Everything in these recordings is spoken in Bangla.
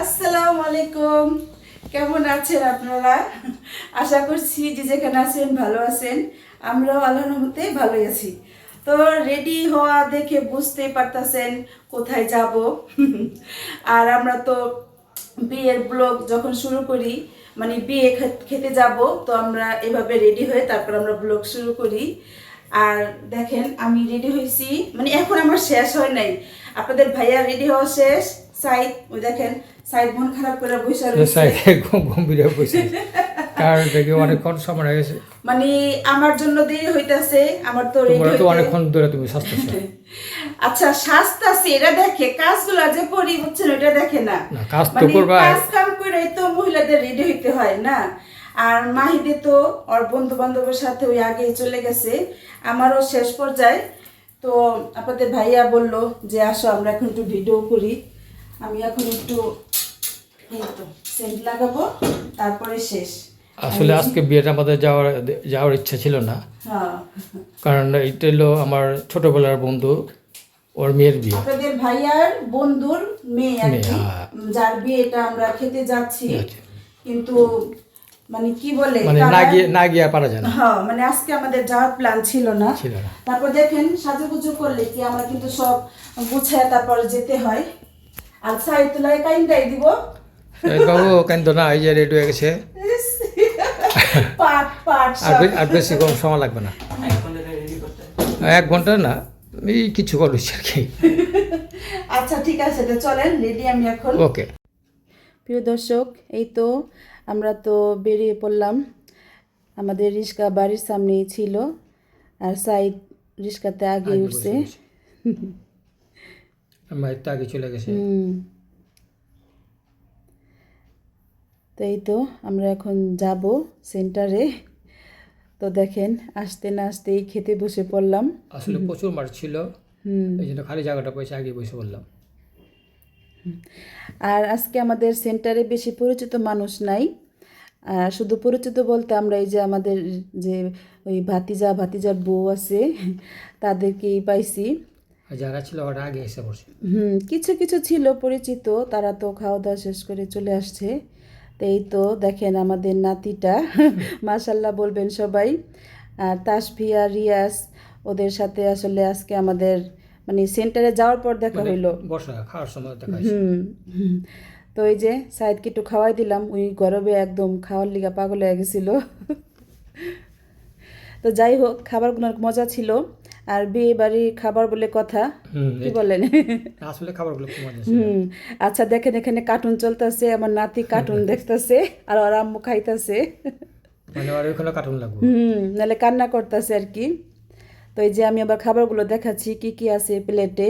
আসসালামু আলাইকুম। কেমন আছেন আপনারা? আশা করছি যে যেখানে আছেন ভালো আছেন। আমরাও আল্লাহর রহমতে ভালোই আছি। তো রেডি হওয়া দেখে বুঝতেই পারতেছেন কোথায় যাব। আর আমরা তো বিয়ের ব্লগ যখন শুরু করি মানে বিয়ে খেতে যাব, তো আমরা এভাবে রেডি হয়ে তারপর আমরা ব্লগ শুরু করি। আর দেখেন, আমি রেডি হয়েছি। মানে এখন আমার শেষ হয় নাই। আপনাদের ভাইয়া রেডি হওয়া শেষ। সাইদ, ওই দেখেন সাইদ মন খারাপ করে বসে রয়েছে। সাইডে গম্ভীর হয়ে বসে কারণ দেখি অনেকক্ষণ সময় হয়ে গেছে। মানে আমার জন্য দেরি হইতাছে আমার তো তোমরা তো অনেকক্ষণ ধরে তুমি স্বাস্থ্য আচ্ছা শাস্তাছে এটা দেখে কাজগুলো যে করি বুঝছেন ওটা দেখে না। না, কাজ তো মানে করবা। কাজ কাম করে তো মহিলাদের রেডি হইতে হয় না। আর মাহিদে তো ওর বন্ধু বান্ধবের সাথে ওই আগে চলে গেছে। আমারও শেষ পর্যায়ে। তো আপনাদের ভাইয়া বলল যে আসো আমরা এখন একটু ভিডিও করি। আমি এখন একটু এই তো সেন্ট লাগাবো তারপরে শেষ। আসলে আজকে বিয়েটা আমাদের যাওয়ার যাওয়ার ইচ্ছা ছিল না। হ্যাঁ। কারণ এটা হলো আমার ছোটবেলার বন্ধু ওর মেয়ের বিয়ে। আপনাদের ভাইয়ার বন্ধুর মেয়ে আর কি হ্যাঁ। যার বিয়েটা আমরা খেতে যাচ্ছি। কিন্তু মানে কি বলে মানে না গিয়ে না গিয়ে পারা যায় না। হ্যাঁ মানে আজকে আমাদের যাওয়ার প্ল্যান ছিল না। ছিল না। তারপর দেখেন সাজুগুজু করলে কি আমরা কিন্তু সব গুছায় তারপর যেতে হয়। আর সাইতুলাই কাইন্দাই দিব। বাবু কেন না এই যে রেডি হয়ে গেছে। আর বেশি কম সময় লাগবে না। এক ঘণ্টা না এই কিছু করো আর কি। আচ্ছা ঠিক আছে তো চলেন রেডি আমি এখন। ওকে প্রিয় দর্শক এই তো আমরা তো বেরিয়ে পড়লাম। আমাদের রিস্কা বাড়ির সামনেই ছিল আর সাইড রিস্কাতে আগে উঠছে। আমার তো আগে চলে গেছে হুম তো এই তো আমরা এখন যাব সেন্টারে তো দেখেন আসতে না আসতেই খেতে বসে পড়লাম। আসলে প্রচুর মাঠ ছিল হুম। এই জন্য খালি জায়গাটা পয়সা আগে বসে পড়লাম। আর আজকে আমাদের সেন্টারে বেশি পরিচিত মানুষ নাই। আর শুধু পরিচিত বলতে আমরা এই যে আমাদের যে ওই ভাতিজা ভাতিজার বউ আছে তাদেরকেই পাইছি। যারা ছিল ওরা আগে এসে পড়ছে। হুম কিছু কিছু ছিল পরিচিত তারা তো খাওয়া দাওয়া শেষ করে চলে আসছে। তো এই তো দেখেন আমাদের নাতিটা। মাশাল্লাহ বলবেন সবাই। আর তাসফিয়া রিয়াজ ওদের সাথে আসলে আজকে আমাদের মানে সেন্টারে যাওয়ার পর দেখা মানে হইল। খাওয়ার সময় দেখা হুম হুম। তো এই যে সাইদকে একটু খাওয়াই দিলাম ওই গরমে একদম খাওয়ার লিগা পাগল হয়ে গেছিল। তো যাই হোক খাবারগুলো অনেক মজা ছিল। আর বিয়ে বাড়ি খাবার বলে কথা? কি বলেন? আসলে খাবারগুলো হুম আচ্ছা দেখেন এখানে কার্টুন চলতেছে আমার নাতি কার্টুন দেখতেছে আর ওর আম্মু খাইতেছে। মানে আর ওখানে কার্টুন লাগবে। হুম নাহলে কান্না করতেছে আর কি। তো এই যে আমি আবার খাবারগুলো দেখাচ্ছি কি কি আছে প্লেটে?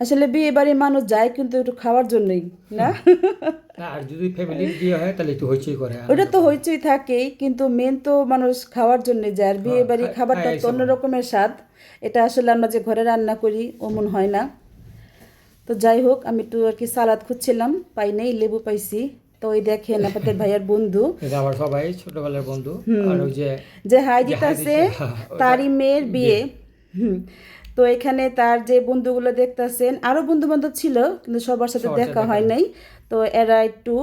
আসলে বিয়ে বাড়ির মানুষ যায় কিন্তু একটু খাওয়ার জন্যই না? আর যদি ফ্যামিলির বিয়ে হয় তাহলে একটু হইচই করে ওটা তো হইচই থাকেই কিন্তু মেন তো মানুষ খাওয়ার জন্য যায় আর বিয়ে বাড়ি খাবারটা তো অন্য রকমের স্বাদ। এটা আসলে আমরা যে ঘরে রান্না করি অমন হয় না। তো যাই হোক আমি একটু আর কি সালাদ খুঁজছিলাম পাই নাই লেবু পাইছি। তো ওই দেখেন আপনাদের ভাইয়ার বন্ধু। আমার সবাই ছোটবেলার বন্ধু। আর ওই যে যে হাই যে দিতাছে হাই দিছে, হ্যাঁ, ওটা- তারই মেয়ের বিয়ে। তো এখানে তার যে বন্ধুগুলো দেখতেছেন আরও বন্ধু বান্ধব ছিল কিন্তু সবার সাথে দেখা হয় নাই। তো এরা একটু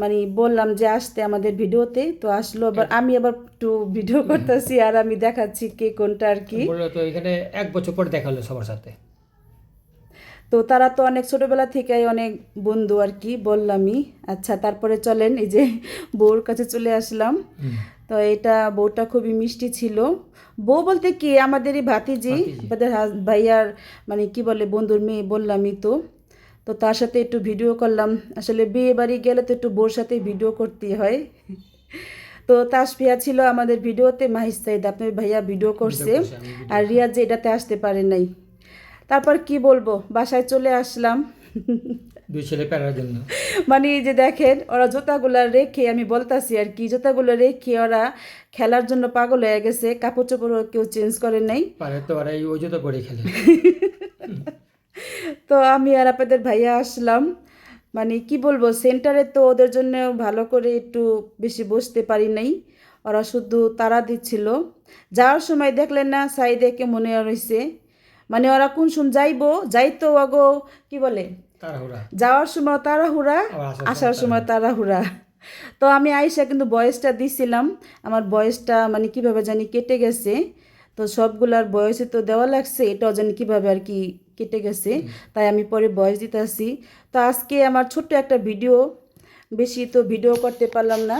মানে বললাম যে আসতে আমাদের ভিডিওতে তো আসলো আবার আমি আবার একটু ভিডিও করতেছি আর আমি দেখাচ্ছি কে কোনটা আর কি। তো এখানে এক বছর পর দেখা হলো সবার সাথে। তো তারা তো অনেক ছোটোবেলা থেকেই অনেক বন্ধু আর কি বললামই। আচ্ছা তারপরে চলেন এই যে বউর কাছে চলে আসলাম। তো এটা বউটা খুবই মিষ্টি ছিল। বউ বলতে কি আমাদেরই ভাতিজি ভাতিজি। আমাদের ভাইয়ার মানে কি বলে বন্ধুর মেয়ে বললামই তো। তো তার সাথে একটু ভিডিও করলাম। আসলে বিয়ে বাড়ি গেলে তো একটু বউর সাথে ভিডিও করতে হয়। তো তাসফিয়া ছিল আমাদের ভিডিওতে মাহিস সাইদ আপনার ভাইয়া ভিডিও করছে। আর রিয়াজ যে এটাতে আসতে পারে নাই। তারপর কি বলব? বাসায় চলে আসলাম। দুই ছেলে প্যারার জন্য। মানে এই যে দেখেন ওরা জুতাগুলো রেখে আমি বলতাছি আর কি জুতাগুলো রেখে ওরা খেলার জন্য পাগল হয়ে গেছে কাপড় চোপড় কেউ চেঞ্জ করে নাই। পারে তো ওরা ওই জুতো পরে খেলে। তো আমি আর আপনাদের ভাইয়া আসলাম। মানে কি বলব সেন্টারে তো ওদের জন্য ভালো করে একটু বেশি বসতে পারি নাই। ওরা শুধু তারা দিচ্ছিল। যাওয়ার সময় দেখলেন না সাইদেকে মনে রয়েছে মানে ওরা কোন শুন যাইবো? যাইতো আগো কি বলে? যাওয়ার সময় তাড়াহুড়া আসার সময় তাড়াহুড়া। তো আমি আইসা কিন্তু বয়সটা দিছিলাম। আমার বয়সটা মানে কীভাবে জানি কেটে গেছে। তো সবগুলার বয়সে তো দেওয়া লাগছে এটাও জানি কীভাবে আর কি কেটে গেছে। তাই আমি পরে বয়স দিতে আসি তো আজকে আমার ছোট্ট একটা ভিডিও বেশি তো ভিডিও করতে পারলাম না।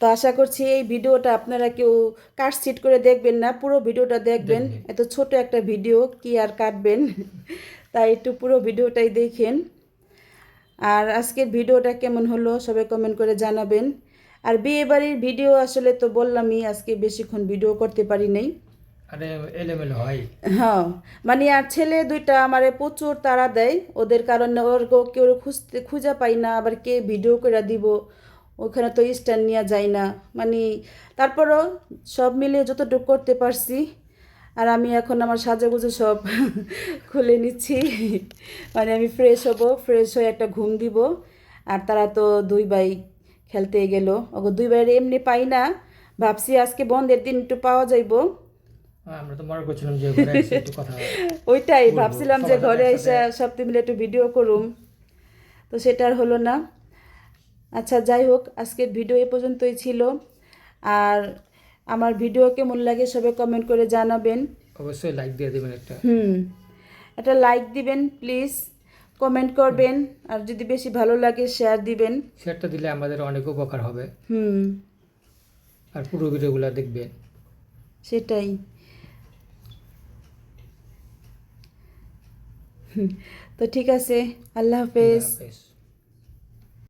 তো আশা করছি এই ভিডিওটা আপনারা কেউ কাট সিট করে দেখবেন না পুরো ভিডিওটা দেখবেন। এত ছোট একটা ভিডিও কি আর কাটবেন? তাই একটু পুরো ভিডিওটাই দেখেন। আর আজকের ভিডিওটা কেমন হলো সবাই কমেন্ট করে জানাবেন। আর বিয়ে বাড়ির ভিডিও আসলে তো বললামই আজকে বেশিক্ষণ ভিডিও করতে পারি নাই। হয়। হ্যাঁ মানে আর ছেলে দুইটা আমারে প্রচুর তাড়া দেয় ওদের কারণে ওর কেউ খুঁজতে খুঁজা পাই না আবার কে ভিডিও করে দিব। ওখানে তো স্ট্যান্ড নেওয়া যায় না। মানে তারপরও সব মিলিয়ে যতটুকু করতে পারছি আর আমি এখন আমার সাজাগুজো সব খুলে নিচ্ছি। মানে আমি ফ্রেশ হব ফ্রেশ হয়ে একটা ঘুম দিব আর তারা তো দুই ভাই খেলতে গেল। ওগো দুই ভাইয়ের এমনি পাই না ভাবছি আজকে বন্ধের দিন একটু পাওয়া যাইবো। আমরা তো মনে করছিলাম যে একটু কথা ওইটাই ভাবছিলাম যে ঘরে এসে সপ্তাহে মিলে একটু ভিডিও করুম। তো সেটা আর হলো না। আচ্ছা যাই হোক আজকের ভিডিও এ পর্যন্তই ছিল। আর আমার ভিডিও কেমন লাগে সবে কমেন্ট করে জানাবেন। অবশ্যই লাইক দিয়ে দেবেন একটা। হুম একটা লাইক দিবেন প্লিজ কমেন্ট করবেন আর যদি বেশি ভালো লাগে শেয়ার দিবেন। শেয়ারটা দিলে আমাদের অনেক উপকার হবে। হুম। আর পুরো ভিডিওগুলো দেখবেন। সেটাই। তো ঠিক আছে আল্লাহ হাফেজ। আল্লাহ হাফেজ।